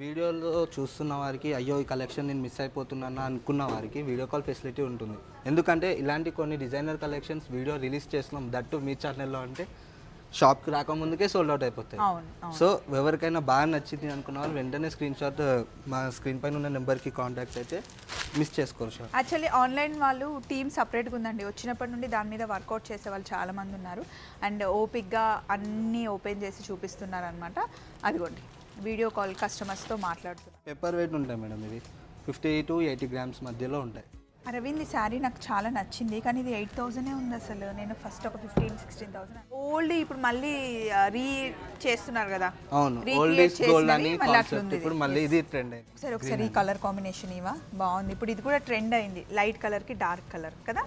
వీడియోలో చూస్తున్న వారికి అయ్యో ఈ కలెక్షన్ నేను మిస్ అయిపోతున్నాను అనుకున్న వారికి వీడియో కాల్ ఫెసిలిటీ ఉంటుంది. ఎందుకంటే ఇలాంటి కొన్ని డిజైనర్ కలెక్షన్స్ వీడియో రిలీజ్ చేస్తున్నాం. దట్టు మీ ఛానల్లో అంటే షాప్కి రాకముందుకే సోల్డ్ అవుట్ అయిపోతాయి. సో ఎవరికైనా బాగా నచ్చింది అనుకున్న వాళ్ళు వెంటనే స్క్రీన్ షాట్ మా స్క్రీన్ పైన ఉన్న నెంబర్కి కాంటాక్ట్స్ అయితే మిస్ చేసుకోరు షాప్. యాక్చువల్లీ ఆన్లైన్ వాళ్ళు టీమ్ సపరేట్గా ఉందండి. వచ్చినప్పటి నుండి దాని మీద వర్కౌట్ చేసే వాళ్ళు చాలా మంది ఉన్నారు. అండ్ ఓపిక్గా అన్నీ ఓపెన్ చేసి చూపిస్తున్నారు అనమాట అదిగోండి. వీడియో కాల్ కస్టమర్స్తో మాట్లాడుతున్నారు పేపర్ వెయిట్ ఉంటాయి మేడం ఇది. ఫిఫ్టీ టు ఎయిటీ గ్రామ్స్ మధ్యలో ఉంటాయి. అరవింద్ ఈ శారీ నాకు చాలా నచ్చింది కానీ ఇది ఎయిట్ థౌజండే ఉంది అసలు. నేను ఫస్ట్ ఒక ఫిఫ్టీన్ సిక్స్టీన్ థౌసండ్ ఓల్డ్ ఇప్పుడు మళ్ళీ రీ చేస్తున్నారు కదా? అవును. ఓల్డ్ గోల్డ్ అని కాన్సెప్ట్ ఇప్పుడు. మళ్ళీ ఇది ట్రెండ్ అయింది. ఒకసారి ఒకసారి ఈ కలర్ కాంబినేషన్ ఇవా బాగుంది. ఇప్పుడు ఇది కూడా ట్రెండ్ అయింది. లైట్ కలర్కి డార్క్ కలర్ కదా?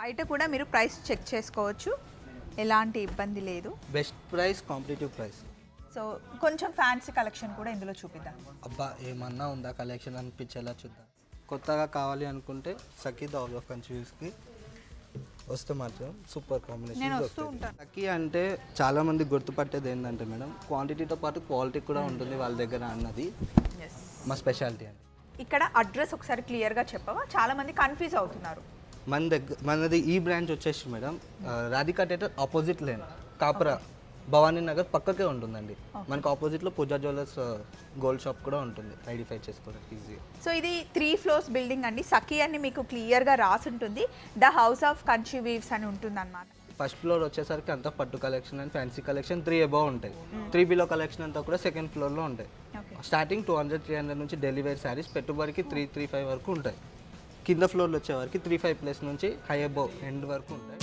బయట కూడా మీరు ప్రైస్ చెక్ చేసుకోవచ్చు. ఎలాంటి ఇబ్బంది లేదు. Best price competitive price so కొంచెం ఫ్యాన్సీ కలెక్షన్ కూడా ఇందులో చూపిద్దాం. అబ్బా ఏమన్నా ఉందా కలెక్షన్ అనిపించేలా చూద్దాం. కొత్తగా కావాలి అనుకుంటే సఖీ ద ఆఫ్ కన్ఫ్యూజ్కి వస్తే మాత్రం సూపర్ కాంబినేషన్ సఖీ అంటే చాలా మంది గుర్తుపట్టేది ఏంటంటే మేడం క్వాంటిటీతో పాటు క్వాలిటీ కూడా ఉంటుంది వాళ్ళ దగ్గర అన్నది. మా స్పెషాలిటీ అండి. ఇక్కడ అడ్రస్ ఒకసారి క్లియర్గా చెప్పవా? చాలా మంది కన్ఫ్యూజ్ అవుతున్నారు. మన దగ్గర మనది ఈ బ్రాంచ్ వచ్చేసి madam Radhika theatre opposite lane Kapra. Bhavani Nagar పక్కకే ఉంటుందండి. మనకు ఆపోజిట్లో పూజా జ్యువెలర్స్ గోల్డ్ షాప్ కూడా ఉంటుంది. ఐడెంటిఫై చేసుకోవడానికి ఈజీగా సో ఇది త్రీ ఫ్లోర్స్ బిల్డింగ్ అండి. సఖీ అని మీకు క్లియర్గా రాసి ఉంటుంది the house of Kanchi weaves అని ఉంటుంది అనమాట ఫస్ట్ ఫ్లోర్ వచ్చేసరికి అంతా పట్టు collection and fancy collection three above ఉంటాయి. త్రీ బిలో కలెక్షన్ అంతా కూడా సెకండ్ ఫ్లోర్లో ఉంటాయి. Starting two hundred three hundred నుంచి డెలివరీ శారీస్ పెట్టుబడికి త్రీ త్రీ ఫైవ్ వరకు ఉంటాయి. కింద ఫ్లోర్లో వచ్చేవరకు త్రీ ఫైవ్ ప్లస్ నుంచి హై అబౌవ్ ఎండ్ వరకు ఉంటాయి.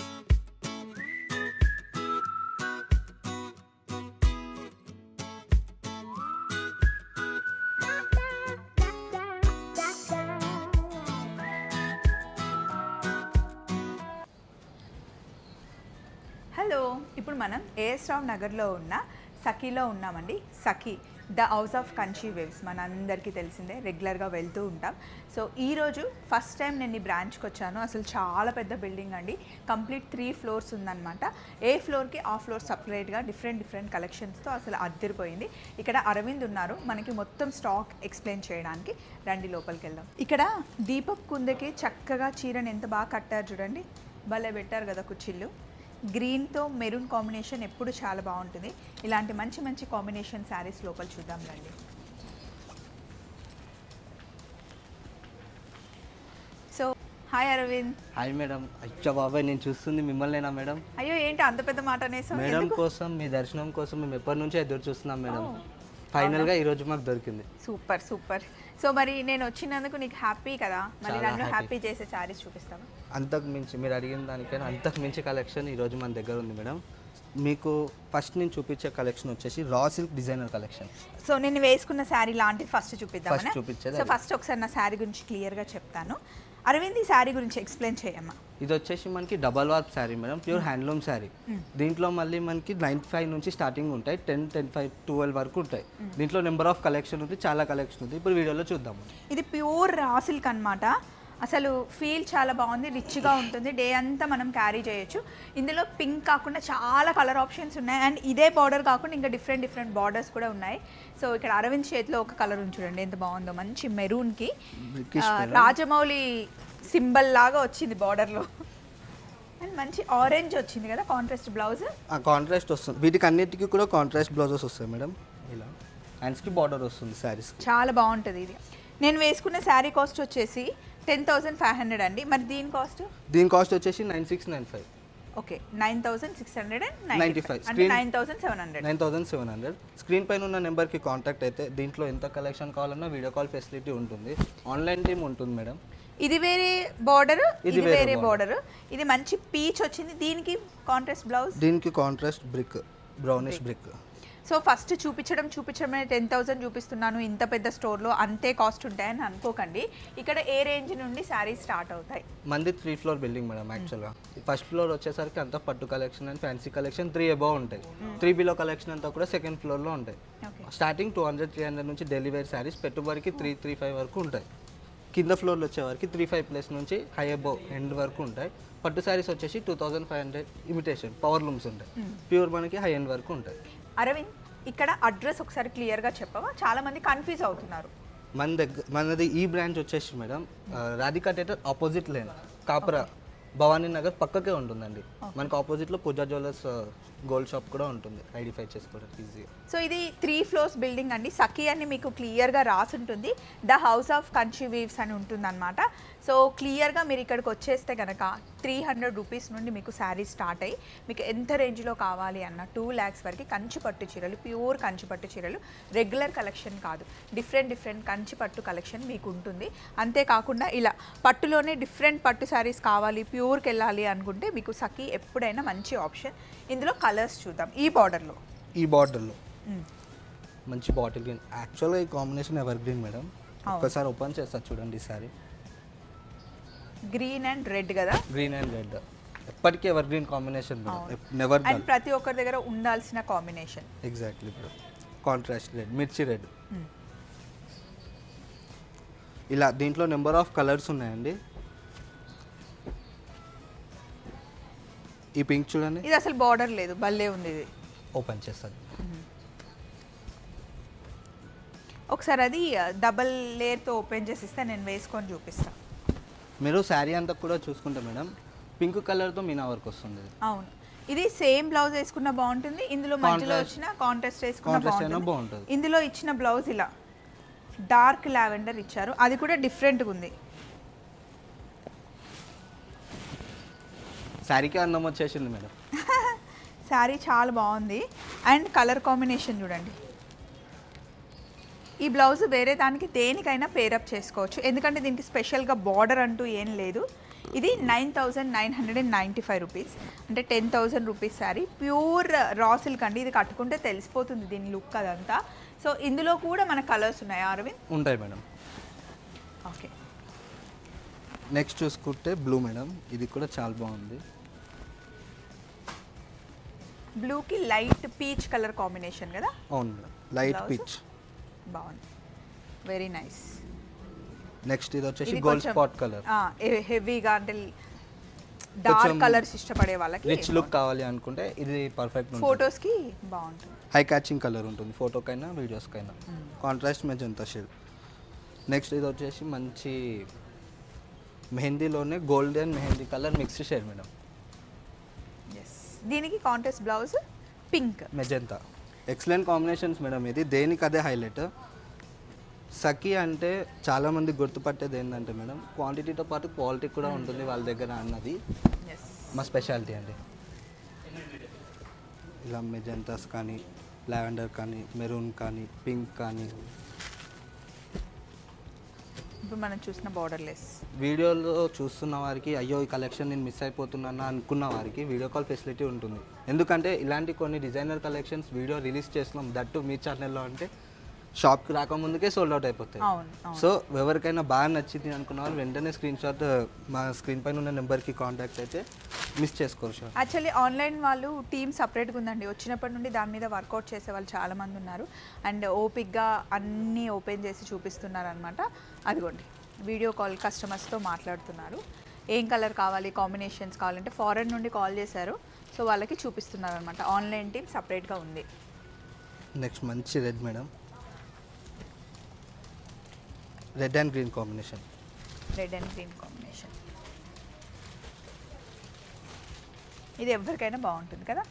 రావ్ నగర్లో ఉన్న సఖీలో ఉన్నామండి. Sakhi the house of Kanchi weaves. మన అందరికీ తెలిసిందే రెగ్యులర్గా వెళ్తూ ఉంటాం. సో ఈరోజు ఫస్ట్ టైం నేను ఈ బ్రాంచ్కి వచ్చాను. అసలు చాలా పెద్ద బిల్డింగ్ అండి. కంప్లీట్ త్రీ ఫ్లోర్స్ ఉందన్నమాట. ఏ ఫ్లోర్కి ఆ ఫ్లోర్ సపరేట్గా డిఫరెంట్ డిఫరెంట్ కలెక్షన్స్తో అసలు అద్దరిపోయింది. ఇక్కడ అరవింద్ ఉన్నారు. మనకి మొత్తం స్టాక్ ఎక్స్ప్లెయిన్ చేయడానికి. రండి లోపలికి వెళ్దాం. ఇక్కడ దీపక్ కుందకి చక్కగా చీరని ఎంత బాగా కట్టారు చూడండి. భలే పెట్టారు కదా కుర్చీళ్ళు గ్రీన్తో మెరూన్ కాంబినేషన్ ఎప్పుడు చాలా బాగుంటుంది. ఇలాంటి మంచి మంచి కాంబినేషన్ శారీస్ లోపల చూద్దాం రండి. So hi Aravind. Hi madam. అచ్చా బాబాయ్ నేను చూస్తుంది మిమ్మల్నేనా మేడం? అయ్యో ఏంటి అంత పెద్ద మాట అనేసావు? మేడం కోసం మీ దర్శనం కోసం మేము ఎప్పటి నుంచో ఎదురు చూస్తున్నాం మేడం. ఫైనల్గా ఈరోజు మాకు దొరికింది. Super super. సో మరి నేను వచ్చినందుకు నీకు హ్యాపీ కదా? చాలా నన్ను. హ్యాపీ. చేసే శారీస్ చూపిస్తాను అంతకు మించి మీరు అడిగిన దానికైనా అంతకు మించి కలెక్షన్ ఈరోజు మన దగ్గర ఉంది మేడం. మీకు ఫస్ట్ నేను చూపించే కలెక్షన్ వచ్చేసి raw silk designer collection. So నేను వేసుకున్న శారీ లాంటిది ఫస్ట్ First చూపించేది సో. ఫస్ట్ ఒకసారి నా శారీ గురించి క్లియర్గా చెప్తాను. అరవింద్ ఈ శారీ గురించి ఎక్స్ప్లెయిన్ చేయమ్మా. ఇది వచ్చేసి మనకి double warp sari madam pure handloom sari. దీంట్లో మళ్ళీ మనకి నైన్ ఫైవ్ నుంచి స్టార్టింగ్ ఉంటాయి టెన్ టెన్ ఫైవ్ ట్వెల్వ్ వరకు ఉంటాయి. దీంట్లో నెంబర్ ఆఫ్ కలెక్షన్ ఉంది చాలా కలెక్షన్ ఉంది. ఇప్పుడు వీడియోలో చూద్దాం ఇది ప్యూర్ రా సిల్క్ అనమాట అసలు ఫీల్ చాలా బాగుంది రిచ్గా ఉంటుంది. డే అంతా మనం క్యారీ చేయొచ్చు. ఇందులో పింక్ కాకుండా చాలా కలర్ ఆప్షన్స్ ఉన్నాయి. అండ్ ఇదే బార్డర్ కాకుండా ఇంకా డిఫరెంట్ డిఫరెంట్ బార్డర్స్ కూడా ఉన్నాయి. సో ఇక్కడ అరవింద్ చేతిలో ఒక కలర్ ఉంది చూడండి ఎంత బాగుందో. మంచి మెరూన్కి. రాజమౌళి సింబల్ లాగా వచ్చింది బార్డర్లో అండ్ మంచి ఆరెంజ్ వచ్చింది కదా కాంట్రాస్ట్ బ్లౌజ్ కాంట్రాస్ట్ వస్తుంది. వీటికి అన్నిటికీ కూడా కాంట్రాస్ట్ బ్లౌజెస్ వస్తాయి మేడం. ఇలా. హ్యాండ్స్కి బార్డర్ వస్తుంది శారీస్కి చాలా బాగుంటుంది ఇది. నేను వేసుకున్న శారీ కాస్ట్ వచ్చేసి టెన్ థౌసండ్ ఫైవ్ హండ్రెడ్ అండి. మరి దీని కాస్ట్? దీని కాస్ట్ వచ్చేసి nine six nine five. Okay nine thousand six hundred and 95. Ninety అంటే Screen- nine thousand seven hundred. Nine thousand seven hundred. Screen పైన ఉన్న నెంబర్కి కాంటాక్ట్ అయితే దీంట్లో ఎంత కలెక్షన్ కావాలన్నా వీడియో కాల్ ఫెసిలిటీ ఉంటుంది. ఆన్లైన్ టీమ్ ఉంటుంది మేడం. ఇది వేరే బార్డర్ ఇది వేరే బార్డర్ ఇది మంచి పీచ్ వచ్చింది. దీనికి కాంట్రాస్ట్ బ్లౌజ్ దీనికి contrast brick brownish brick so first చూపించడం చూపించడం టెన్ థౌసండ్ చూపిస్తున్నాను ఇంత పెద్ద స్టోర్లో. అంతే కాస్ట్ ఉంటాయని అనుకోకండి. ఇక్కడ ఏ రేంజ్ నుండి శారీస్ స్టార్ట్ అవుతాయి? మంది త్రీ ఫ్లోర్ బిల్డింగ్ మేడం యాక్చువల్గా. ఫస్ట్ ఫ్లోర్ వచ్చేసరికి అంతా పట్టు collection and fancy collection three above ఉంటాయి. త్రీ బిలో కలెక్షన్ అంతా కూడా సెకండ్ ఫ్లోర్లో ఉంటాయి. Starting two hundred three hundred నుంచి డెలివరీ శారీస్ పెట్టుబడికి త్రీ త్రీ ఫైవ్ వరకు ఉంటాయి. కింద ఫ్లోర్లో వచ్చేవరకు త్రీ ఫైవ్ ప్లస్ నుంచి హై అబౌవ్ ఎండ్ వరకు ఉంటాయి. పట్టు శారీస్ వచ్చేసి two thousand five hundred imitation power looms ఉంటాయి. ప్యూర్ మనకి హై ఎండ్ వరకు ఉంటాయి. అరవింద్ ఇక్కడ అడ్రస్ ఒకసారి క్లియర్గా చెప్పవా? చాలా మంది కన్ఫ్యూజ్ అవుతున్నారు. మన దగ్గర మనది ఈ బ్రాంచ్ వచ్చేసి madam. Radhika theatre opposite lane. Kapra Bhavani Nagar పక్కకే ఉంటుందండి. మనకు ఆపోజిట్లో పూజా జ్యువెలర్స్ గోల్డ్ షాప్ కూడా ఉంటుంది. ఐడెంటిఫై చేసుకోవడానికి ఈజీగా. సో ఇది త్రీ ఫ్లోర్స్ బిల్డింగ్ అండి. సఖీ అని మీకు క్లియర్గా రాసి ఉంటుంది. The house of Kanchi weaves అని ఉంటుంది అనమాట సో క్లియర్గా మీరు ఇక్కడికి వచ్చేస్తే కనుక త్రీ హండ్రెడ్ రూపీస్ నుండి మీకు శారీ స్టార్ట్ అయ్యి మీకు ఎంత రేంజ్లో కావాలి అన్న టూ ల్యాక్స్ వరకు కంచి పట్టు చీరలు ప్యూర్ కంచి పట్టు చీరలు రెగ్యులర్ కలెక్షన్ కాదు. డిఫరెంట్ డిఫరెంట్ కంచి పట్టు కలెక్షన్ మీకు ఉంటుంది. అంతేకాకుండా ఇలా పట్టులోనే డిఫరెంట్ పట్టు శారీస్ కావాలి ప్యూర్కి వెళ్ళాలి అనుకుంటే మీకు సఖీ ఎప్పుడైనా మంచి ఆప్షన్. ఇందులో కలర్స్ చూద్దాం. ఈ బార్డర్లో? ఈ బార్డర్లో. మంచి బాటిల్ గ్రీన్. యాక్చువల్గా ఈ కాంబినేషన్ ఎవర్ గ్రీన్ మేడం ఒక్కసారి ఓపెన్ చేస్తా చూడండి ఈసారి. గ్రీన్ అండ్ రెడ్ కదా? గ్రీన్ అండ్ రెడ్ ఎప్పటికీ ever green combination. Never and ప్రతి ఒక్కరి దగ్గర ఉండాల్సిన కాంబినేషన్ ఎగ్జాక్ట్లీ కాంట్రాస్ట్ రెడ్ మిర్చి రెడ్ ఇలా దీంట్లో నెంబర్ ఆఫ్ కలర్స్ ఉన్నాయండి. ఈ పింక్ చూడండి. ఇది అసలు బార్డర్ లేదు భలే ఉంది ఇది ఓపెన్ చేస్తుంది ఒకసారి అది డబల్ లేయర్తో ఓపెన్ చేసి ఇస్తే నేను వేసుకొని చూపిస్తాను మీరు శారీ అంతా కూడా చూసుకుంటే మేడం పింక్ కలర్తో మీనా వర్క్ వస్తుంది. అవును. ఇది సేమ్ బ్లౌజ్ వేసుకున్న బాగుంటుంది ఇందులో మధ్యలో వచ్చిన కాంట్రాస్ట్ వేసుకున్న బాగుంటుంది. ఇందులో ఇచ్చిన బ్లౌజ్ ఇలా డార్క్ లావెండర్ ఇచ్చారు. అది కూడా డిఫరెంట్గా ఉంది. శారీకి అందం వచ్చేసింది మేడం. శారీ చాలా బాగుంది. అండ్ కలర్ కాంబినేషన్ చూడండి. ఈ బ్లౌజ్ వేరే దానికి దేనికైనా పేరప్ చేసుకోవచ్చు. ఎందుకంటే దీనికి స్పెషల్గా బార్డర్ అంటూ ఏం లేదు. ఇది nine thousand nine hundred and ninety five rupees. అంటే ten thousand rupees sari. Pure raw silk అండి. ఇది కట్టుకుంటే తెలిసిపోతుంది దీని లుక్ అదంతా. సో ఇందులో కూడా మన కలర్స్ ఉన్నాయి అరవింద్? ఉంటాయి మేడం. ఓకే. నెక్స్ట్ చూసుకుంటే బ్లూ మేడం. ఇది కూడా చాలా బాగుంది. బ్లూకి లైట్ పీచ్ కలర్ కాంబినేషన్ కదా? అవును లైట్? పిచ్. బాగుంది. వెరీ నైస్ నెక్స్ట్ ఇది వచ్చేసి గోల్డ్ స్పాట్ కలర్. హెవీగా అంటే డార్క్ కలర్స్ ఇష్టపడే వాళ్ళకి రిచ్ లుక్ కావాలి అనుకుంటే ఇది పర్ఫెక్ట్ ఉంటుంది. ఫొటోస్కి బాగుంటుంది. హై క్యాచింగ్ కలర్ ఉంటుంది ఫోటోకైనా వీడియోస్కైనా. కాంట్రాస్ట్ మెజంతా షేడ్ నెక్స్ట్ ఇది వచ్చేసి మంచి మెహందీలోనే golden mehndi colour mixed shade madam. దీనికి contrast blouse pink magenta. Excellent combinations madam ఇది దేనికి అదే హైలైట్ సఖీ అంటే చాలామంది గుర్తుపట్టేది ఏంటంటే మేడం క్వాంటిటీతో పాటు క్వాలిటీ కూడా ఉంటుంది వాళ్ళ దగ్గర అన్నది. మా స్పెషాలిటీ అండి. ఇలా మెజంతాస్ కానీ లావెండర్ కానీ మెరూన్ కానీ పింక్ కానీ ఇప్పుడు మనం చూసిన బార్డర్ లెస్ వీడియోలో చూస్తున్న వారికి అయ్యో ఈ కలెక్షన్ నేను మిస్ అయిపోతున్నాను అనుకున్న వారికి వీడియో కాల్ ఫెసిలిటీ ఉంటుంది. ఎందుకంటే ఇలాంటి కొన్ని డిజైనర్ కలెక్షన్స్ వీడియో రిలీజ్ చేస్తున్నాం. దట్టు మీ ఛానల్లో అంటే షాప్కి రాకముందుకే సోల్డ్ అవుట్ అయిపోతాయి. సో ఎవరికైనా బాగా నచ్చింది అనుకున్న వాళ్ళు వెంటనే స్క్రీన్ షాట్ మా స్క్రీన్ పైన ఉన్న నెంబర్కి కాంటాక్ట్ అయితే మిస్ చేసుకోరు షాప్ యాక్చువల్లీ ఆన్లైన్ వాళ్ళు టీమ్ సపరేట్గా ఉందండి. వచ్చినప్పటి నుండి దాని మీద వర్కౌట్ చేసే వాళ్ళు చాలా మంది ఉన్నారు. అండ్ ఓపిక్గా అన్నీ ఓపెన్ చేసి చూపిస్తున్నారు అనమాట అదిగోండి. వీడియో కాల్ కస్టమర్స్తో మాట్లాడుతున్నారు. ఏం కలర్ కావాలి కాంబినేషన్స్ కావాలంటే ఫారెన్ నుండి కాల్ చేశారు. సో వాళ్ళకి చూపిస్తున్నారు అనమాట ఆన్లైన్ టీమ్ సపరేట్గా ఉంది. నెక్స్ట్ మంచి red madam. Red and green combination. Red and green combination. ఇది ఎవరికైనా బాగుంటుంది కదా?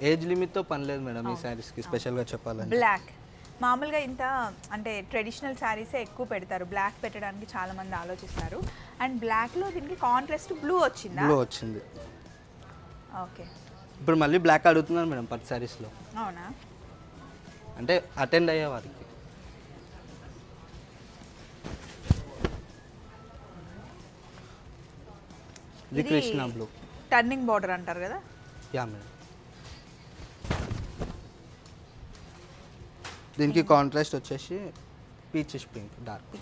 ఏజ్ లిమిట్తో పని లేదు మేడం ఈ శారీస్కి. స్పెషల్గా చెప్పాలంటే. బ్లాక్. మామూలుగా ఇంత అంటే ట్రెడిషనల్ శారీసే ఎక్కువ పెడతారు. బ్లాక్ పెట్టడానికి చాలా మంది ఆలోచిస్తారు. అండ్ బ్లాక్లో దీనికి కాంట్రాస్ట్ బ్లూ వచ్చిందా? బ్లూ వచ్చింది. ఓకే ఇప్పుడు మళ్ళీ బ్లాక్ అడుగుతున్నారు మేడం పట్టు శారీస్లో అవునా? అంటే అటెండ్ అయ్యే వారికి. ఇది కృష్ణ బ్లూ టర్నింగ్ బార్డర్ అంటారు కదా? Yeah madam. దీనికి కాంట్రాస్ట్ వచ్చేసి పీచెస్ పింక్ డార్క్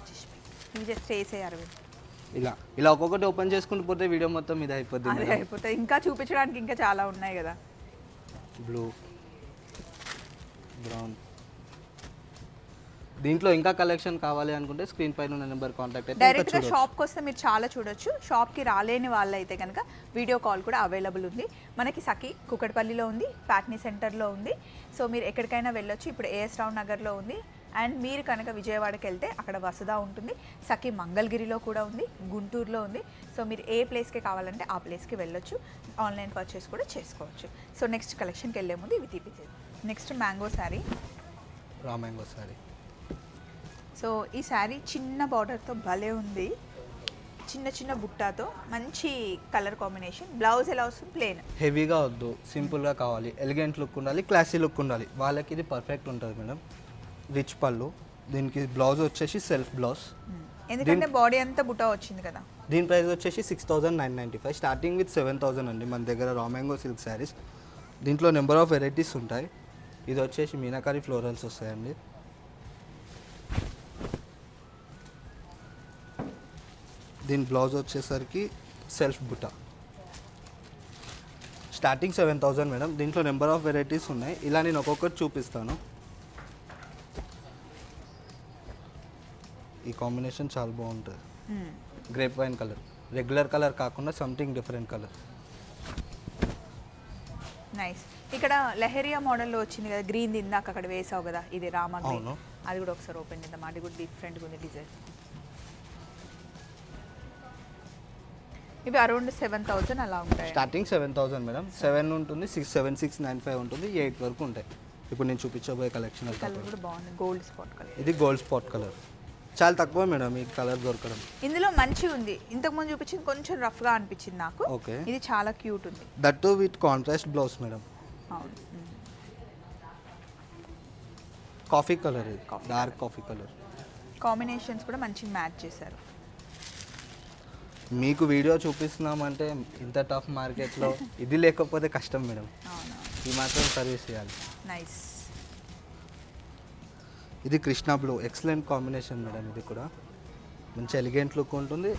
ఇవి జస్ట్ వేసేయారు ఇలా ఇలా ఒక్కొక్కటి ఓపెన్ చేసుకుంటూ పోతే వీడియో మొత్తం ఇది అయిపోద్ది అదే అయిపోతాయి. ఇంకా చూపించడానికి ఇంకా చాలా ఉన్నాయి కదా. బ్లూ బ్రౌన్ దీంట్లో ఇంకా కలెక్షన్ కావాలి అనుకుంటే స్క్రీన్ పైన ఉన్న నెంబర్ కాంటాక్ట్ అయితే ఇంకా డైరెక్ట్గా చూడొచ్చు. షాప్కి వస్తే మీరు చాలా చూడొచ్చు. షాప్కి రాలేని వాళ్ళైతే కనుక వీడియో కాల్ కూడా అవైలబుల్ ఉంది. మనకి సఖి కుకట్పల్లిలో ఉంది ప్యాట్నీ సెంటర్లో ఉంది. సో మీరు ఎక్కడికైనా వెళ్ళొచ్చు. ఇప్పుడు ఏఎస్ రావు నగర్లో ఉంది. అండ్ మీరు కనుక విజయవాడకి వెళ్తే అక్కడ వసుదా ఉంటుంది. సఖి మంగళగిరిలో కూడా ఉంది గుంటూరులో ఉంది. సో మీరు ఏ ప్లేస్కి కావాలంటే ఆ ప్లేస్కి వెళ్ళొచ్చు. ఆన్లైన్ పర్చేస్ కూడా చేసుకోవచ్చు. సో నెక్స్ట్ కలెక్షన్కి వెళ్ళే ముందు ఇవి తీపిచ్చేది. నెక్స్ట్ మ్యాంగో శారీ రామాంగో సారీ సో ఈ శారీ చిన్న బార్డర్తో భలే ఉంది. చిన్న చిన్న బుట్టాతో మంచి కలర్ కాంబినేషన్. బ్లౌజ్ ఎలా వస్తుంది? ప్లేన్ హెవీగా వద్దు. సింపుల్గా కావాలి. ఎలిగెంట్ లుక్ ఉండాలి క్లాసీ లుక్ ఉండాలి. వాళ్ళకి ఇది పర్ఫెక్ట్ ఉంటుంది మేడం. రిచ్ పళ్ళు. దీనికి బ్లౌజ్ వచ్చేసి సెల్ఫ్ బ్లౌజ్. ఎందుకంటే బాడీ అంతా బుట్టా వచ్చింది కదా. దీని ప్రైస్ వచ్చేసి six thousand nine ninety five. Starting with seven thousand అండి మన దగ్గర రామాంగో సిల్క్ శారీస్ దీంట్లో నెంబర్ ఆఫ్ వెరైటీస్ ఉంటాయి. ఇది వచ్చేసి మీనాకారి ఫ్లోరల్స్ వస్తాయండి. దీని బ్లౌజ్ వచ్చేసరికి సెల్ఫ్ బుటా. స్టార్టింగ్ సెవెన్ థౌసండ్ మేడం దీంట్లో నెంబర్ ఆఫ్ వెరైటీస్ ఉన్నాయి. ఇలా నేను ఒక్కొక్కటి చూపిస్తాను. ఈ కాంబినేషన్ చాలా బాగుంటుంది. Grape wine colour regular colour కాకుండా సంథింగ్ డిఫరెంట్ కలర్ నైస్ ఇక్కడ లెహరియా మోడల్లో వచ్చింది కదా గ్రీన్ ఇందాక అక్కడ వేసావు కదా ఇది రామా అవును. అది కూడా ఒకసారి ఓపెన్ చేద్దాం. అది కూడా డిఫరెంట్గా ఉంది డిజైన్. ఇవి అరౌండ్ సెవెన్ థౌసండ్ అలా ఉంటాయి. Starting seven thousand madam. Seven ఉంటుంది six seven six nine five ఉంటుంది ఎయిట్ వరకు ఉంటాయి. ఇప్పుడు నేను చూపించబోయే కలెక్షన్ కలర్ కూడా బాగుంది. గోల్డ్ స్పాట్ కలర్ ఇది గోల్డ్ స్పాట్ కలర్ చాలా తక్కువ మేడం ఈ కలర్ దొరకడం. ఇందులో మంచి ఉంది. ఇంతకుముందు చూపించింది కొంచెం రఫ్గా అనిపించింది నాకు. ఓకే. ఇది చాలా క్యూట్ ఉంది. That with contrast blouse madam. అవును. కాఫీ కలర్ ఇది. డార్క్ కాఫీ కలర్ కాంబినేషన్స్ కూడా మంచిగా మ్యాచ్ చేశారు. మీకు వీడియో చూపిస్తున్నామంటే ఇంత టఫ్ మార్కెట్లో ఇది లేకపోతే కష్టం మేడం. ఈ మాత్రం సర్వీస్ చేయాలి. నైస్ ఇది Krishna blue. Excellent combination madam ఇది కూడా. మంచి ఎలిగెంట్ లుక్ ఉంటుంది.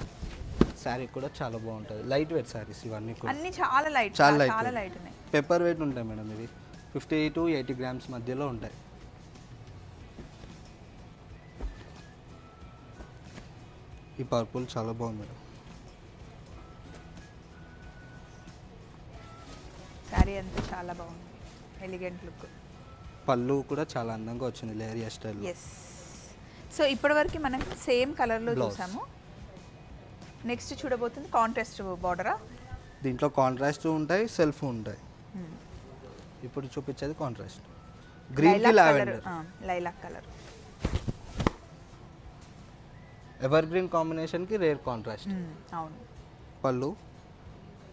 శారీ కూడా చాలా బాగుంటుంది. లైట్ వెయిట్ శారీస్ ఇవన్నీ కూడా. అన్ని చాలా లైట్ చాలా weight. లైట్ ఉన్నాయి. పెప్పర్ వెయిట్ ఉంటాయి మేడం ఇవి ఫిఫ్టీ టు ఎయిటీ గ్రామ్స్ మధ్యలో ఉంటాయి. ఈ పర్పుల్ చాలా బాగుంది మేడం. శారీ అంతా చాలా బాగుంది. ఎలిగెంట్ లుక్ పళ్ళు కూడా చాలా అందంగా వచ్చింది లేరియా స్టైల్ ఎస్ సో ఇప్పటివరకు మనం సేమ్ కలర్లో. చూసాము. నెక్స్ట్ చూడబోతుంది కాంట్రాస్ట్ బార్డరా దీంట్లో కాంట్రాస్ట్ ఉంటాయి సెల్ఫ్ ఉంటాయి. ఇప్పుడు చూపించేది కాంట్రాస్ట్ గ్రీన్కి lavender lilac colour evergreen కాంబినేషన్కి రేర్ కాంట్రాస్ట్ అవును. పళ్ళు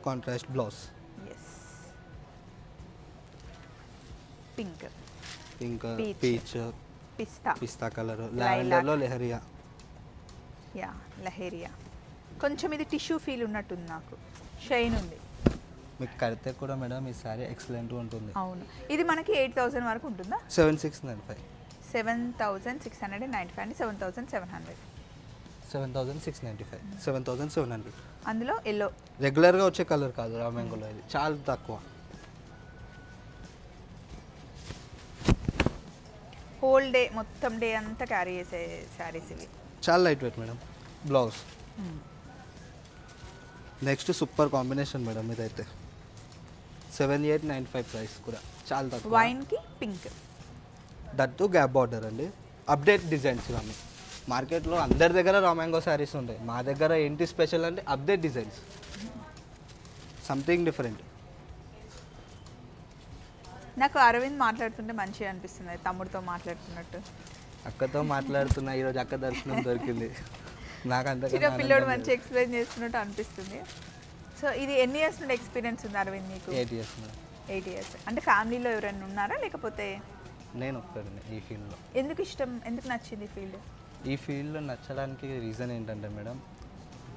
contrast blouse pink Peach. Peach pista pista colour. లావెండర్లో leheriya. Yeah leheriya. కొంచెం ఇది టిష్యూ ఫీల్ ఉన్నట్టుంది నాకు. షైన్ ఉంది. మీకు కడితే కూడా మేడం ఈ సారీ ఎక్సలెంట్ ఉంటుంది. అవును. ఇది మనకి ఎయిట్ థౌసండ్ వరకు ఉంటుందా? Seven six nine five seven thousand six hundred and ninety five అండి seven thousand seven hundred seven thousand six ninety five seven thousand seven hundred అందులో ఎల్లో రెగ్యులర్గా వచ్చే కలర్ కాదు రామ్యాంగోలో ఇది. చాలా తక్కువ. హోల్ డే మొత్తం డే అంతా క్యారీ చేసే శారీస్ ఇవి. చాలా light weight madam blouse next super combination madam ఇదైతే. Seven eight nine five price కూడా. చాలా తక్కువ. వైన్కి పింక్ దట్టు గ్యాప్ బార్డర్ అండి. అప్డేట్ డిజైన్స్ ఇవన్నీ. మార్కెట్లో అందరి దగ్గర రామాంగో శారీస్ ఉంటాయి మా దగ్గర ఏంటి స్పెషల్ అంటే అప్డేట్ డిజైన్స్ సంథింగ్ డిఫరెంట్ నాకు అరవింద్ మాట్లాడుతుంటే మంచిగా అనిపిస్తుంది తమ్ముడితో మాట్లాడుతున్నట్టు. అక్కతో మాట్లాడుతున్నా ఈరోజు అక్క దర్శనం దొరికింది. నాకు అంత చిన్న పిల్లోడు మంచి ఎక్స్ప్లెయిన్ చేస్తున్నట్టు అనిపిస్తుంది. సో ఇది ఎన్ని ఇయర్స్ నుండి ఎక్స్పీరియన్స్ ఉంది అరవింద్ నీకు? ఎయిట్ ఇయర్స్ ఎయిట్ ఇయర్స్ అంటే ఫ్యామిలీలో ఎవరైనా ఉన్నారా? లేకపోతే నేను ఒక్కడిని ఈ ఫీల్డ్లో ఎందుకు ఇష్టం? ఎందుకు నచ్చింది ఫీల్డ్ ఈ ఫీల్డ్లో నచ్చడానికి రీజన్ ఏంటంటే మేడం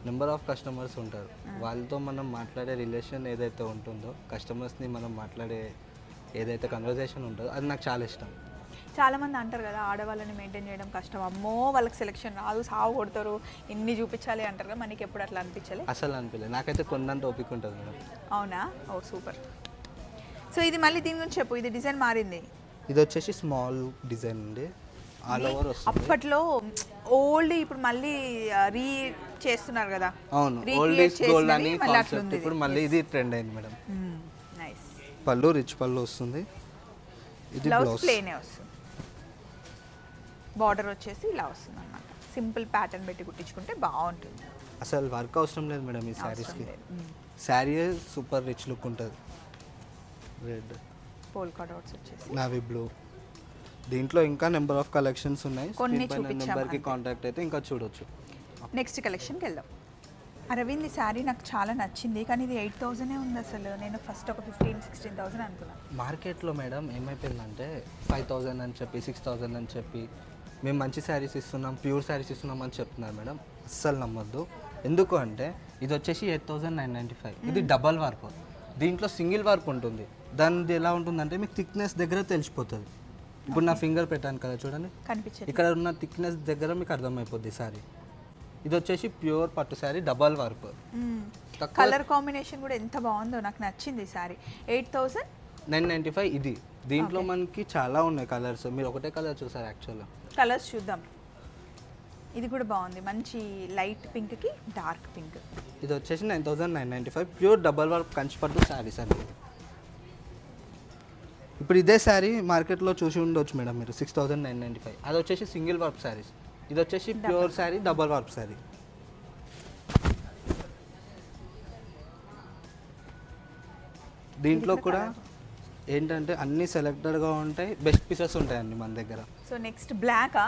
నెంబర్ ఆఫ్ కస్టమర్స్ ఉంటారు. వాళ్ళతో మనం మాట్లాడే రిలేషన్ ఏదైతే ఉంటుందో కస్టమర్స్ని మనం మాట్లాడే ఏదైతే కన్వర్జేషన్ ఉంటుందో అది నాకు చాలా ఇష్టం. చాలా మంది అంటారు కదా ఆడవాళ్ళని మెయింటైన్ చేయడం కష్టం. అమ్మో వాళ్ళకి సెలెక్షన్ రాదు సాగు కొడతారు ఇన్ని చూపించాలి అంటారు కదా మనకి ఎప్పుడు అట్లా అనిపించాలి? అసలు అనిపించలేదు. నాకైతే కొన్నంత ఓపిక ఉంటుంది మేడం. అవునా? ఓ సూపర్. సో ఇది మళ్ళీ దీని గురించి చెప్పు. ఇది డిజైన్ మారింది. ఇది వచ్చేసి స్మాల్ డిజైన్ అండి. ఆల్ ఓవర్ అప్పట్లో ఓల్డ్ ఇప్పుడు మళ్ళీ రీ చేస్తున్నారు కదా. అవును. ఓల్డ్ గోల్డ్ అని కాన్సెప్ట్ ఇప్పుడు మళ్ళీ ఇది ట్రెండ్ అయింది మేడం. నైస్ పళ్ళు రిచ్ పళ్ళు వస్తుంది. ఇది బ్లౌజ్ ప్లేనే వస్తుంది. బార్డర్ వచ్చేసి ఇలా వస్తుంది అనమాట సింపుల్ ప్యాటర్న్ పెట్టి కుట్టించుకుంటే బాగుంటుంది. అసలు వర్క్ అవసరం లేదు మేడం ఈ శారీస్కి. శారీ సూపర్ రిచ్ లుక్ ఉంటుంది. రెడ్ పోల్కా డాట్స్ వచ్చేసి. నావీ బ్లూ దీంట్లో ఇంకా నెంబర్ ఆఫ్ కలెక్షన్స్ ఉన్నాయి. కొన్ని నెంబర్కి. కాంటాక్ట్ అయితే ఇంకా చూడొచ్చు. నెక్స్ట్ కలెక్షన్కి వెళ్దాం. అరవింద్ ఈ శారీ నాకు చాలా నచ్చింది కానీ ఇది ఎయిట్ థౌజండే ఉంది అసలు. నేను ఫస్ట్ ఒక ఫిఫ్టీన్ సిక్స్టీన్ థౌసండ్ అనుకున్నాను మార్కెట్లో మేడం ఏమైపోయిందంటే ఫైవ్ థౌజండ్ అని చెప్పి సిక్స్ థౌజండ్ అని చెప్పి మేము మంచి శారీస్ ఇస్తున్నాం ప్యూర్ శారీస్ ఇస్తున్నాం అని చెప్తున్నారు మేడం. అస్సలు నమ్మొద్దు. ఎందుకు అంటే ఇది వచ్చేసి eight thousand nine ninety five. ఇది డబల్ వర్క్ దీంట్లో సింగిల్ వర్క్ ఉంటుంది. దానిది ఎలా ఉంటుందంటే మీకు థిక్నెస్ దగ్గర తెలిసిపోతుంది. ఇప్పుడు నా ఫింగర్ పెట్టాను కదా చూడండి. కనిపించదు. ఇక్కడ ఉన్న థిక్నెస్ దగ్గర మీకు అర్థమైపోద్ది శారీ ఇది వచ్చేసి ప్యూర్ పట్టు sari double work. Colour combination కూడా ఎంత బాగుందో నాకు నచ్చింది ఈ sari. Eight thousand nine ninety five ఇది. దీంట్లో మనకి చాలా ఉన్నాయి కలర్స్. మీరు ఒకటే కలర్ చూసారు యాక్చువల్గా కలర్స్ చూద్దాం. ఇది కూడా బాగుంది. మంచి లైట్ పింక్కి డార్క్ పింక్. ఇది వచ్చేసి nine thousand nine ninety five. Pure double work కంచిపట్టు శారీస్ అండి ఇప్పుడు ఇదే శారీ మార్కెట్లో చూసి ఉండొచ్చు మేడం మీరు. Six thousand nine ninety five. అది వచ్చేసి సింగిల్ వర్క్ శారీస్. ఇది వచ్చేసి pure sari double work sari. దీంట్లో కూడా ఏంటంటే అన్ని సెలెక్టెడ్గా ఉంటాయి బెస్ట్ పీసెస్ ఉంటాయండి మన దగ్గర. సో నెక్స్ట్ బ్లాకా?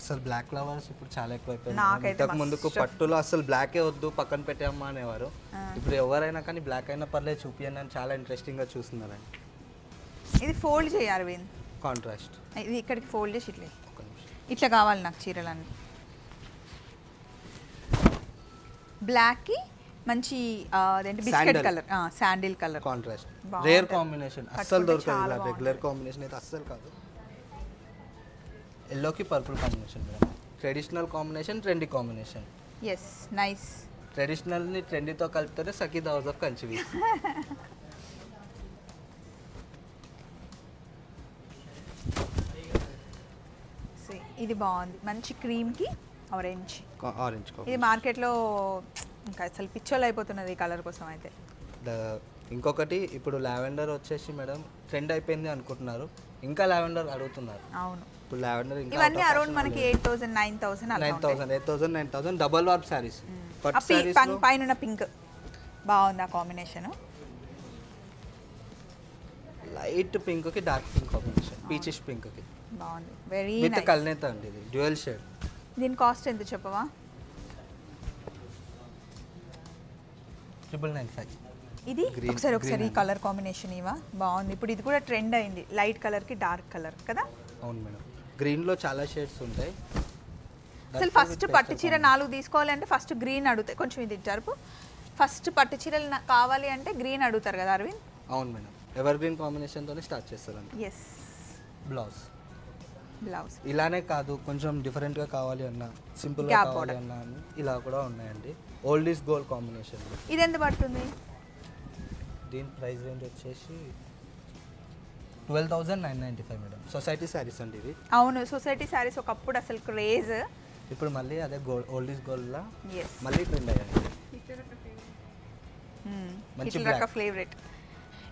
అసలు బ్లాక్ లవర్స్ ఇప్పుడు చాలా ఎక్కువైపోయింది ఇంతకు ముందుకు పట్టులో అసలు బ్లాకే వద్దు పక్కన పెట్టేయమ్మా అనేవారు. ఇప్పుడు ఎవరైనా కానీ బ్లాక్ అయినా పర్లేదు చూపియండి అని చాలా ఇంట్రెస్టింగ్గా చూస్తున్నారండి. ఇది ఫోల్డ్ చేయి అరవింద్. కాంట్రాస్ట్. ఇది ఇక్కడికి ఫోల్డ్ చేసి ఇట్లే. ఇట్లా కావాలి నాకు చీరలన్నీ. బ్లాక్కి మంచి అదేంటి biscuit. Colour sandal colour contrast. Rare combination అస్సలు దొరకదు రెగ్యులర్ కాంబినేషన్ అయితే అస్సలు కాదు. ఎల్లోకి purple combination traditional combination trendy combination yes nice ట్రెడిషనల్ని ట్రెండీతో కలిపితే సఖీ హౌస్ ఆఫ్ కంచివి ఇది బాగుంది. మంచి క్రీమ్కి ఆరెంజ్ ఆరెంజ్ ఇది మార్కెట్లో ఇంకా అసలు పిచ్చోళ్ళు అయిపోతున్నది ఈ కలర్ కోసం అయితే. ఇంకొకటి ఇప్పుడు లావెండర్ వచ్చేసి మేడం ట్రెండ్ అయిపోయింది అనుకుంటున్నారు. ఇంకా లావెండర్ అడుగుతున్నారు. అవును. ఇప్పుడు లావెండర్ ఇంకా ఇవన్నీ అరౌండ్ మనకి eight thousand nine thousand nine. Thousand eight thousand nine thousand double warp sarees పైన పింక్ బాగుంది ఆ కాంబినేషన్ లైట్ పింక్కి డార్క్ పింక్ కాంబినేషన్ పీచిష్ పింక్కి. బాగుంది. వెరీ విత్ కల్నేత అండి ఇది డ్యూయల్ షేడ్. దీని కాస్ట్ ఎంత చెప్పవా? ట్రిపుల్ నైన్ ఫైవ్ ఇది? ఒకసారి ఒకసారి ఈ. కలర్ కాంబినేషన్ ఇవా బాగుంది. ఇప్పుడు ఇది కూడా ట్రెండ్ అయింది. లైట్ కలర్కి డార్క్ కలర్ కదా? అవును మేడం. గ్రీన్లో చాలా షేడ్స్ ఉంటాయి. అసలు ఫస్ట్ పట్టు చీర నాలుగు తీసుకోవాలంటే ఫస్ట్ గ్రీన్ అడుగుతాయి కొంచెం ఇది జరుపు. ఫస్ట్ పట్టు చీరలు కావాలి అంటే గ్రీన్ అడుగుతారు కదా అరవింద్? అవును మేడం. ఎవర్ గ్రీన్ కాంబినేషన్ తోనే స్టార్ట్ చేస్తారండి ఎస్ బ్లౌజ్ బ్లౌజ్. ఇలానే కాదు కొంచెం different గా కావాలి అన్న సింపుల్ కావాలి. అన్న అని ఇలా కూడా ఉన్నాయండి. ఓల్డ్ ఈస్ గోల్డ్ కాంబినేషన్ ఇది ఎంత పడుతుంది? దీని ప్రైస్ రేంజ్ వచ్చేసి twelve thousand nine ninety five madam society sarees అండి ఇవి అవును సొసైటీ శారీస్ ఒకప్పుడు అసలు క్రేజ్ ఇప్పుడు మళ్ళీ అదే గోల్డ్ ఓల్డ్ ఈస్ గోల్డ్లా మళ్ళీ ట్రెండ్ అయ్యాయి. మంచి ఇట్లా black. ఫేవరెట్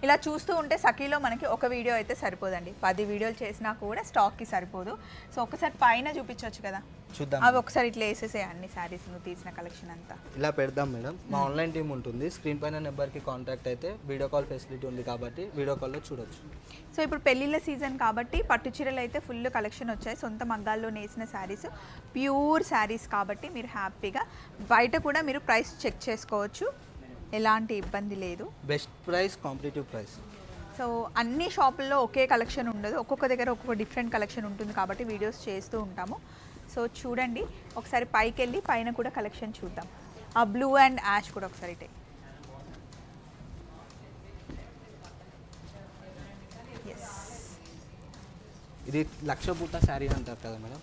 ఇలా చూస్తూ ఉంటే సఖీలో మనకి ఒక వీడియో అయితే సరిపోదండి. పది వీడియోలు చేసినా కూడా స్టాక్కి సరిపోదు. సో ఒకసారి పైన చూపించవచ్చు కదా? చూద్దాం. అవి ఒకసారి ఇట్లా వేసేసే అన్ని శారీస్ నువ్వు తీసిన కలెక్షన్ అంతా. ఇలా పెడదాం మేడం. మా ఆన్లైన్ టీం ఉంటుంది. స్క్రీన్ పైన నెంబర్కి కాంటాక్ట్ అయితే వీడియో కాల్ ఫెసిలిటీ ఉంది కాబట్టి వీడియో కాల్లో చూడొచ్చు. సో ఇప్పుడు పెళ్ళిళ్ళ సీజన్ కాబట్టి పట్టు చీరలు అయితే ఫుల్ కలెక్షన్ వచ్చాయి. సొంత మగ్గాల్లో నేసిన శారీస్ ప్యూర్ శారీస్ కాబట్టి మీరు హ్యాపీగా బయట కూడా మీరు ప్రైస్ చెక్ చేసుకోవచ్చు. ఎలాంటి ఇబ్బంది లేదు. Best price competitive price. So అన్ని షాపుల్లో ఒకే కలెక్షన్ ఉండదు. ఒక్కొక్క దగ్గర ఒక్కొక్క డిఫరెంట్ కలెక్షన్ ఉంటుంది కాబట్టి వీడియోస్ చేస్తూ ఉంటాము. సో చూడండి. ఒకసారి పైకి వెళ్ళి పైన కూడా కలెక్షన్ చూద్దాం. ఆ బ్లూ అండ్ యాష్ కూడా ఒకసారి ఎస్ ఇది లక్ష బూట శారీ అంటారు కదా మేడం?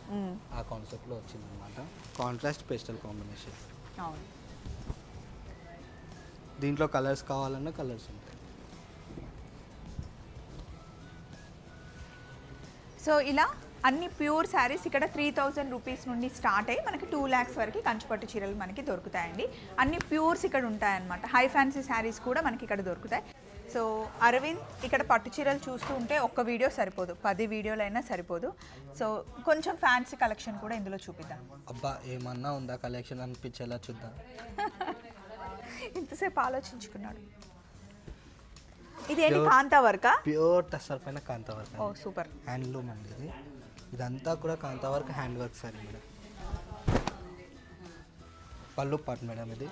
ఆ కాన్సెప్ట్లో వచ్చింది అనమాట కాంట్రాస్ట్ పేస్టల్ కాంబినేషన్ అవును. దీంట్లో కలర్స్ కావాలన్నా కలర్స్ ఉంటాయి. సో ఇలా అన్ని ప్యూర్ శారీస్ ఇక్కడ త్రీ థౌజండ్ రూపీస్ నుండి స్టార్ట్ అయ్యి మనకి టూ ల్యాక్స్ వరకు కంచిపట్టు చీరలు మనకి దొరుకుతాయండి. అన్ని ప్యూర్స్ ఇక్కడ ఉంటాయన్నమాట. హై ఫ్యాన్సీ శారీస్ కూడా మనకి ఇక్కడ దొరుకుతాయి. సో అరవింద్ ఇక్కడ పట్టు చీరలు చూస్తూ ఉంటే ఒక్క వీడియో సరిపోదు. పది వీడియోలైనా సరిపోదు. సో కొంచెం ఫ్యాన్సీ కలెక్షన్ కూడా ఇందులో చూపిద్దాం. అబ్బా ఏమన్నా ఉందా కలెక్షన్ అనిపించేలా చూద్దాం. ఇంతసేపు ఆలోచించుకున్నాడు. ఇదేంటి కాంతా వర్కా ప్యూర్ టస్సర్ పైన కాంతా వర్క్ ఓ సూపర్. హ్యాండ్లూమ్ అండి ఇది. ఇదంతా కూడా Kantha work hand work sari madam. పళ్ళు పాట్ మేడం ఇది.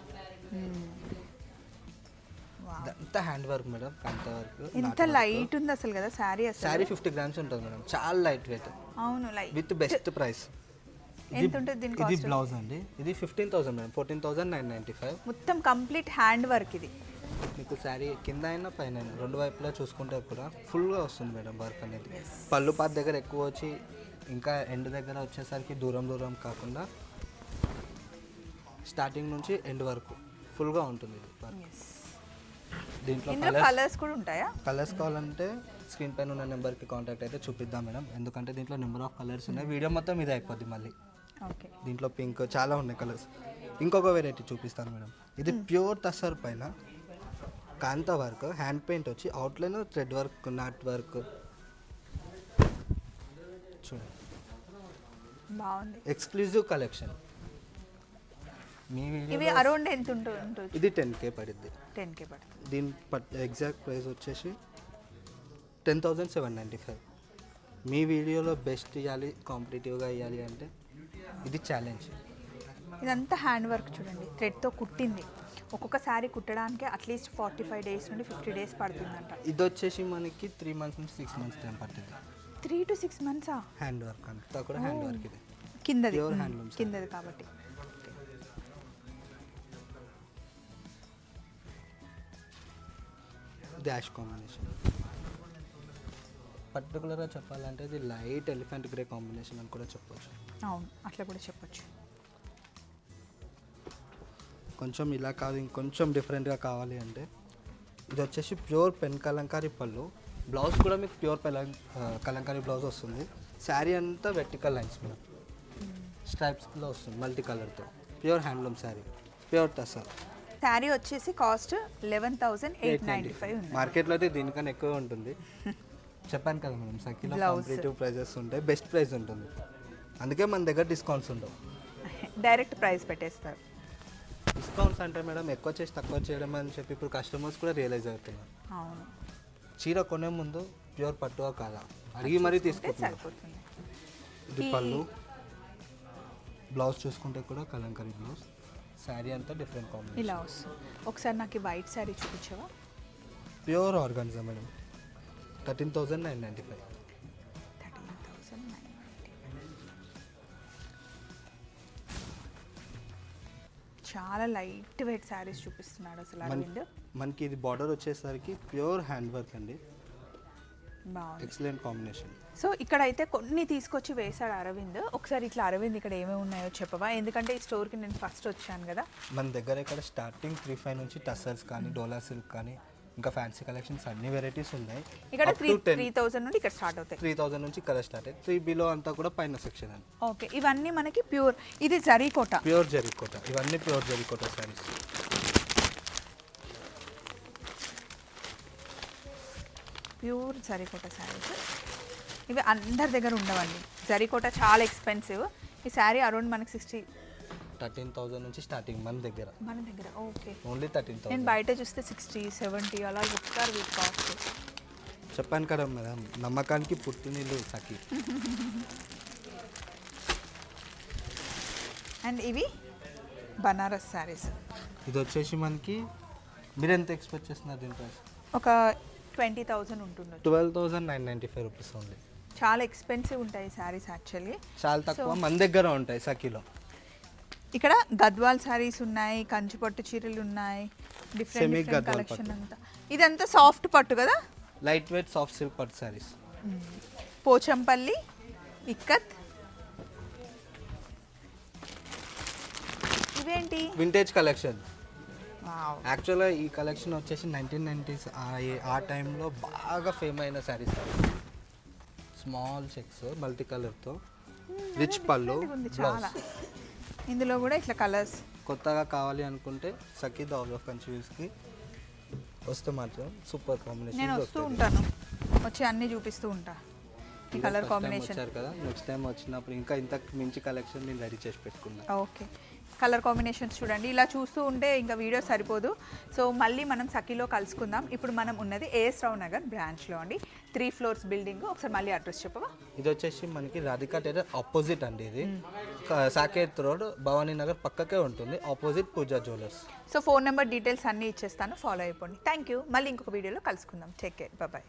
ఇదంతా hand work madam Kantha work ఎంత లైట్ ఉంది అసలు కదా శారీ శారీ ఫిఫ్టీ గ్రామ్స్ ఉంటుంది మేడం. చాలా లైట్ వెయిట్ అవును లైట్ విత్ బెస్ట్ ప్రైస్ ఎంత ఉంటుంది దీని ఇది బ్లౌజ్ అండి. ఇది fifteen thousand madam fourteen thousand nine ninety five మొత్తం కంప్లీట్ హ్యాండ్ వర్క్ ఇది. మీకు శారీ కింద అయినా పైన రెండు వైపులా చూసుకుంటే కూడా ఫుల్గా వస్తుంది మేడం వర్క్ అనేది. పళ్ళు పాత దగ్గర ఎక్కువ వచ్చి ఇంకా ఎండ్ దగ్గర వచ్చేసరికి దూరం దూరం కాకుండా స్టార్టింగ్ నుంచి ఎండ్ వరకు ఫుల్గా ఉంటుంది ఇది వర్క్ దీంట్లో కలర్స్ కూడా ఉంటాయా? కలర్స్ కావాలంటే స్క్రీన్ పైన ఉన్న నెంబర్కి కాంటాక్ట్ అయితే చూపిద్దాం మేడం. ఎందుకంటే దీంట్లో నెంబర్ ఆఫ్ కలర్స్ ఉన్నాయి. వీడియో మొత్తం ఇది అయిపోద్ది మళ్ళీ. దీంట్లో పింక్ చాలా ఉన్నాయి కలర్స్. ఇంకొక వెరైటీ చూపిస్తాను మేడం. ఇది ప్యూర్ టసర్ పైన కాంతా వర్క్ హ్యాండ్ పెయింట్ వచ్చి outline thread work knot work చూడండి బాగుంది. ఎక్స్క్లూజివ్ కలెక్షన్ ఇవి అరౌండ్ ఎంత ఉంటుంది ఇది టెన్ కే పడుద్ది. టెన్ కే పడుతుంది. దీని ఎగ్జాక్ట్ ప్రైస్ వచ్చేసి ten thousand seven ninety five మీ వీడియోలో బెస్ట్ ఇవ్వాలి కాంపిటేటివ్గా ఇవ్వాలి అంటే ఇది ఛాలెంజ్ ఇదంతా హ్యాండ్ వర్క్ చూడండి. థ్రెడ్తో కుట్టింది. ఒక్కొక్క sari కుట్టడానికి at least forty five days నుండి ఫిఫ్టీ డేస్ పడుతుందంట. ఇది వచ్చేసి మనకి త్రీ మంత్స్ నుంచి సిక్స్ మంత్స్ టైం పడుతుంది. త్రీ టు సిక్స్ మంత్సా హ్యాండ్ వర్క్ అంతా కూడా హ్యాండ్ వర్క్ ఇది. కిందది. Saree. కిందది కాబట్టి. డాష్ కాంబినేషన్ పర్టికులర్గా చెప్పాలంటే ఇది లైట్ ఎలిఫెంట్ గ్రే కాంబినేషన్ అని కూడా చెప్పొచ్చు. అవును అట్లా కూడా చెప్పొచ్చు. కొంచెం ఇలా కాదు ఇంకొంచెం డిఫరెంట్గా కావాలి అంటే ఇది వచ్చేసి ప్యూర్ పెన్ కలంకారీ పళ్ళు. బ్లౌజ్ కూడా మీకు ప్యూర్ పెలం కలంకారీ బ్లౌజ్ వస్తుంది. శారీ అంతా వెర్టికల్ లైన్స్ మీద. స్ట్రైప్స్లో వస్తుంది మల్టీ కలర్తో pure handloom sari pure tussar sari వచ్చేసి cost eleven thousand eight ninety five మార్కెట్లో అయితే దీనికన్నా ఎక్కువ ఉంటుంది. చెప్పాను కదా మేడం సఖీలో. కాంపిటేటివ్ ప్రైజెస్ ఉంటాయి బెస్ట్ ప్రైస్ ఉంటుంది. అందుకే మన దగ్గర డిస్కౌంట్స్ ఉండవు. డైరెక్ట్ ప్రైస్ పెట్టేస్తారు. డిస్కౌంట్స్ అంటే మేడం ఎక్కువ చేసి తక్కువ చేయడం అని చెప్పి ఇప్పుడు కస్టమర్స్ కూడా రియలైజ్ అవుతున్నారు. అవును. చీర కొనే ముందు ప్యూర్ పట్టువా కాదా? అడిగి మరీ తీసుకుంటున్నారు ఇది పళ్ళు. బ్లౌజ్ చూసుకుంటే కూడా కలంకరీ బ్లౌజ్ శారీ అంతా డిఫరెంట్ కాంబినేషన్ ఇలా వస్తుంది ఒకసారి నాకు white sari చూపించవా? Pure organism madam. Thirteen thousand nine ninety five. Thirteen nine చాలా లైట్ వెయిట్ శారీస్ చూపిస్తున్నాడు అసలు అరవింద్. మనకి ఇది బార్డర్ వచ్చేసరికి ప్యూర్ హ్యాండ్ వర్క్ అండి. Excellent combination. సో ఇక్కడైతే కొన్ని తీసుకొచ్చి వేశాడు అరవింద్. ఒకసారి ఇట్లా అరవింద్ ఇక్కడ ఏమేమి ఉన్నాయో చెప్పవా? ఎందుకంటే ఈ స్టోర్కి నేను ఫస్ట్ వచ్చాను కదా. మన దగ్గర ఇక్కడ స్టార్టింగ్ త్రీ ఫైవ్ నుంచి టసర్స్ కానీ డోలా సిల్క్ కానీ ఇంకా ఫ్యాన్సీ కలెక్షన్స్ అన్ని వెరైటీస్ ఉన్నాయి. ఇక్కడ త్రీ to 10 త్రీ థౌసండ్ నుండి ఇక్కడ స్టార్ట్ అవుతాయి. త్రీ థౌసండ్ నుంచి కలర్ స్టార్ట్ అయ్యి త్రీ బిలో అంతా కూడా పైన సెక్షన్ అండి. ఓకే ఇవన్నీ మనకి ప్యూర్ ఇది జరీకోట ప్యూర్ జరీకోట ఇవన్నీ pure Zari Kota sarees pure Zari Kota sarees ఇవి అందరి దగ్గర ఉండవండి. జరీకోట చాలా ఎక్స్పెన్సివ్ ఈ శారీ అరౌండ్ మనకి సిక్స్టీ థర్టీన్ థౌసండ్ నుంచి స్టార్టింగ్ మన దగ్గర. మన దగ్గర ఓకే. ఓన్లీ థర్టీన్ నేను థౌసండ్ బయట చూస్తే సిక్స్టీ సెవెంటీ అలా చెప్తారు వీటి కాస్ట్ చెప్పాను కదా మేడం నమ్మకానికి పుట్టినిల్లు సఖి. అండ్ ఇవి బనారస్ శారీస్. ఇది వచ్చేసి మనకి మీరు ఎంత ఎక్స్పెక్ట్ చేస్తున్నారు దీని ప్రైస్? ఒక twenty thousand ఉంటుండొచ్చు. Twelve thousand nine ninety five rupees ఉంది చాలా ఎక్స్పెన్సివ్ ఉంటాయి శారీస్ యాక్చువల్లీ. చాలా తక్కువ మన దగ్గర ఉంటాయి సఖీలో. ఇక్కడ గద్వాల్ శారీస్ ఉన్నాయి కంచి పట్టు చీరలు ఉన్నాయి డిఫరెంట్ కలెక్షన్ అంతా. ఇదంతా సాఫ్ట్ పట్టు కదా? లైట్ వెయిట్ సాఫ్ట్ సిల్క్ పట్టు శారీస్ పోచంపల్లి ఇక్కత్. ఇవేంటి? వింటేజ్ కలెక్షన్ యాక్చువల్గా ఈ కలెక్షన్ వచ్చేసి నైన్టీన్ నైంటీస్ ఆ టైంలో బాగా ఫేమ్ అయిన శారీస్ స్మాల్ చెక్స్ మల్టీ కలర్తో రిచ్ పళ్ళు చాలా. బ్లౌజ్ ఇందులో కూడా ఇట్లా కలర్స్. కొత్తగా కావాలి అనుకుంటే సఖీ ద ఆఫ్ కన్ఫ్యూజ్కి వస్తే మాత్రం సూపర్ కాంబినేషన్ నేను వస్తూ ఉంటాను. వచ్చి అన్నీ చూపిస్తూ ఉంటా. ఈ కలర్ కాంబినేషన్. వచ్చారు కదా నెక్స్ట్ టైం వచ్చినప్పుడు ఇంకా ఇంత మించి కలెక్షన్ నేను రెడీ చేసి పెట్టుకున్నా. ఓకే. కలర్ కాంబినేషన్స్ చూడండి. ఇలా చూస్తూ ఉంటే ఇంకా వీడియో సరిపోదు. సో మళ్ళీ మనం సఖీలో కలుసుకుందాం. ఇప్పుడు మనం ఉన్నది ఏఎస్ రావు నగర్ బ్రాంచ్లో అండి. Three floors building. ఒకసారి మళ్ళీ అడ్రస్ చెప్పవా? ఇది వచ్చేసి మనకి రాధికా టెరర్ ఆపోజిట్ అండి ఇది. సాకేత్ రోడ్ భవానీ నగర్ పక్కకే ఉంటుంది. Opposite Pooja jewellers. So phone number details అన్నీ ఇచ్చేస్తాను. ఫాలో అయిపోండి. థ్యాంక్ యూ మళ్ళీ ఇంకొక వీడియోలో కలుసుకుందాం. Take care. బాయ్.